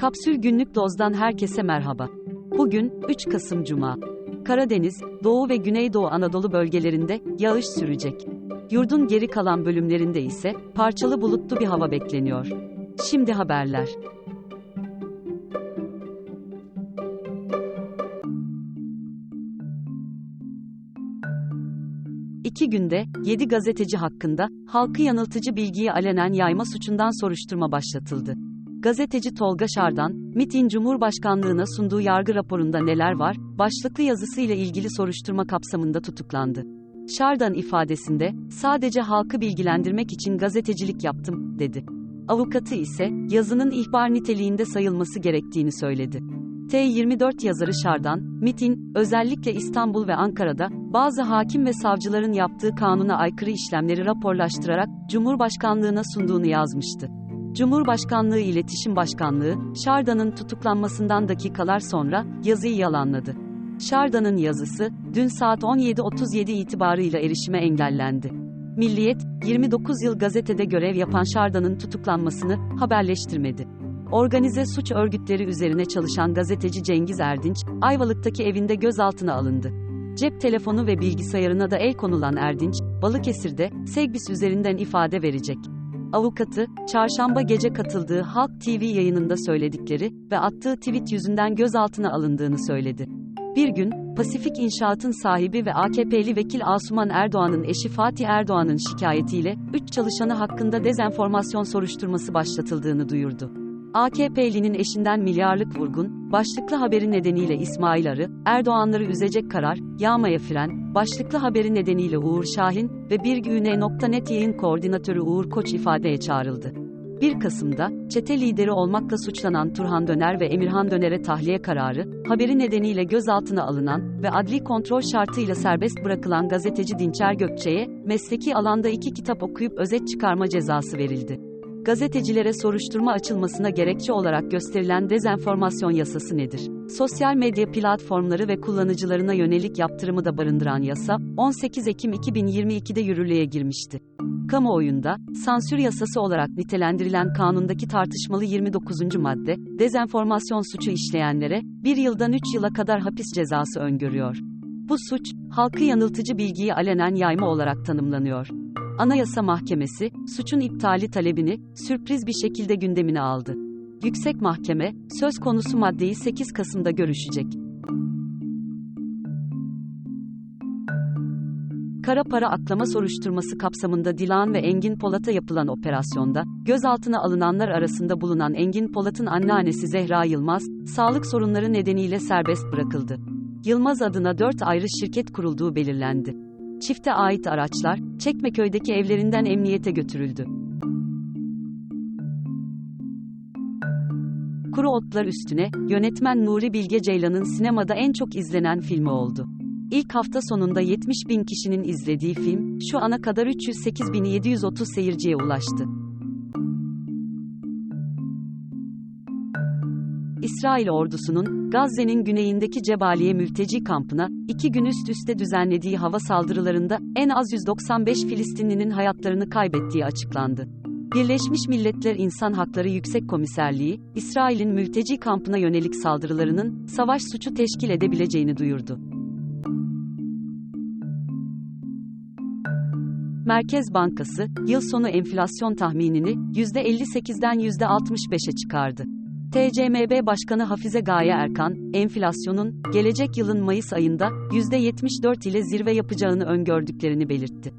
Kapsül Günlük Doz'dan herkese merhaba. Bugün 3 Kasım Cuma. Karadeniz, Doğu ve Güneydoğu Anadolu bölgelerinde yağış sürecek. Yurdun geri kalan bölümlerinde ise parçalı bulutlu bir hava bekleniyor. Şimdi haberler. İki günde 7 gazeteci hakkında halkı yanıltıcı bilgiyi alenen yayma suçundan soruşturma başlatıldı. Gazeteci Tolga Şardan, MİT'in Cumhurbaşkanlığına sunduğu yargı raporunda neler var, başlıklı yazısıyla ilgili soruşturma kapsamında tutuklandı. Şardan ifadesinde, sadece halkı bilgilendirmek için gazetecilik yaptım, dedi. Avukatı ise, yazının ihbar niteliğinde sayılması gerektiğini söyledi. T24 yazarı Şardan, MİT'in, özellikle İstanbul ve Ankara'da, bazı hakim ve savcıların yaptığı kanuna aykırı işlemleri raporlaştırarak, Cumhurbaşkanlığına sunduğunu yazmıştı. Cumhurbaşkanlığı İletişim Başkanlığı, Şardan'ın tutuklanmasından dakikalar sonra, yazıyı yalanladı. Şardan'ın yazısı, dün saat 17.37 itibarıyla erişime engellendi. Milliyet, 29 yıl gazetede görev yapan Şardan'ın tutuklanmasını haberleştirmedi. Organize suç örgütleri üzerine çalışan gazeteci Cengiz Erdinç, Ayvalık'taki evinde gözaltına alındı. Cep telefonu ve bilgisayarına da el konulan Erdinç, Balıkesir'de, Segbis üzerinden ifade verecek. Avukatı, çarşamba gece katıldığı Halk TV yayınında söyledikleri ve attığı tweet yüzünden gözaltına alındığını söyledi. Bir gün, Pasifik İnşaat'ın sahibi ve AKP'li vekil Asuman Erdoğan'ın eşi Fatih Erdoğan'ın şikayetiyle, 3 çalışanı hakkında dezenformasyon soruşturması başlatıldığını duyurdu. AKP'linin eşinden milyarlık vurgun, başlıklı haberi nedeniyle İsmail Arı, Erdoğanları üzecek karar, yağmaya fren, başlıklı haberi nedeniyle Uğur Şahin ve birgüne.net yayın koordinatörü Uğur Koç ifadeye çağrıldı. 1 Kasım'da, çete lideri olmakla suçlanan Turhan Döner ve Emirhan Döner'e tahliye kararı, haberi nedeniyle gözaltına alınan ve adli kontrol şartıyla serbest bırakılan gazeteci Dinçer Gökçe'ye, mesleki alanda iki kitap okuyup özet çıkarma cezası verildi. Gazetecilere soruşturma açılmasına gerekçe olarak gösterilen dezenformasyon yasası nedir? Sosyal medya platformları ve kullanıcılarına yönelik yaptırımı da barındıran yasa, 18 Ekim 2022'de yürürlüğe girmişti. Kamuoyunda, sansür yasası olarak nitelendirilen kanundaki tartışmalı 29. madde, dezenformasyon suçu işleyenlere, 1 yıldan 3 yıla kadar hapis cezası öngörüyor. Bu suç, halkı yanıltıcı bilgiyi alenen yayma olarak tanımlanıyor. Anayasa Mahkemesi, suçun iptali talebini, sürpriz bir şekilde gündemine aldı. Yüksek Mahkeme, söz konusu maddeyi 8 Kasım'da görüşecek. Kara para aklama soruşturması kapsamında Dilan ve Engin Polat'a yapılan operasyonda, gözaltına alınanlar arasında bulunan Engin Polat'ın anneannesi Zehra Yılmaz, sağlık sorunları nedeniyle serbest bırakıldı. Yılmaz adına 4 ayrı şirket kurulduğu belirlendi. Çifte ait araçlar, Çekmeköy'deki evlerinden emniyete götürüldü. Kuru Otlar Üstüne, yönetmen Nuri Bilge Ceylan'ın sinemada en çok izlenen filmi oldu. İlk hafta sonunda 70 bin kişinin izlediği film, şu ana kadar 308.730 seyirciye ulaştı. İsrail ordusunun, Gazze'nin güneyindeki Cebaliye mülteci kampına, iki gün üst üste düzenlediği hava saldırılarında, en az 195 Filistinlinin hayatlarını kaybettiği açıklandı. Birleşmiş Milletler İnsan Hakları Yüksek Komiserliği, İsrail'in mülteci kampına yönelik saldırılarının, savaş suçu teşkil edebileceğini duyurdu. Merkez Bankası, yıl sonu enflasyon tahminini, %58'den %65'e çıkardı. TCMB Başkanı Hafize Gaye Erkan, enflasyonun, gelecek yılın Mayıs ayında, %74 ile zirve yapacağını öngördüklerini belirtti.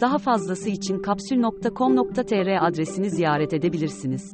Daha fazlası için kapsül.com.tr adresini ziyaret edebilirsiniz.